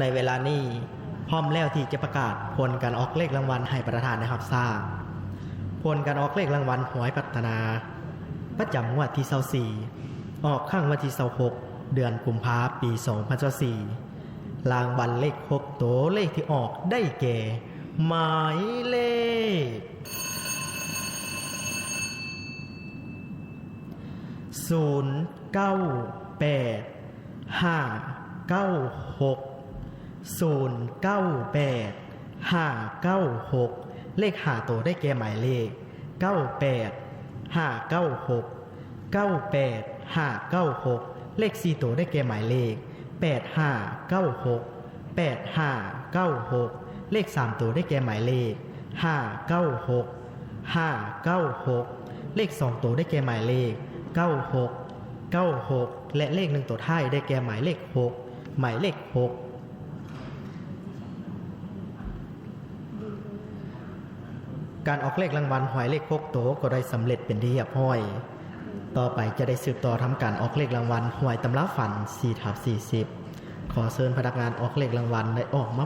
ในเวลานี้พร้อมแล้วที่จะประกาศผลการออกเลขรางวัลให้ประธานนะครับทราบผลการออกเลขรางวัลหวยพัฒนา ประจำงวดที่24ออกข้างวันที่26เดือนกุมภาพันธ์ปี2024รางวัลเลข6โตวเลขที่ออกได้แก่ หมายเลขศูนย์เก้าแปดห้าเก้าหก ศูนย์เก้าแปดห้าเก้าหกเลขหาตัวได้แก่หมายเลขเก้าแปดห้าเก้าหกเก้าแปดห้าเก้าหกเลขสี่ตัวได้แก่หมายเลขแปดห้าเก้าหกแปดห้าเก้าหกเลขสามตัวได้แก่หมายเลขห้าเก้าหกห้าเก้าหกเลขสองตัวได้แก่หมายเลข 96 96 และเลขหนึ่งตัวท้ายได้แก่หมายเลข 6 หมายเลข 6 การออกเลขรางวัลหอยเลขโคกโตก็ได้สำเร็จเป็นที่เรียบร้อย ต่อไปจะได้สืบต่อทำการออกเลขรางวัลหวยตำราฝัน4ทับ40 ขอเชิญพนักงานออกเลขรางวัลได้ออกมา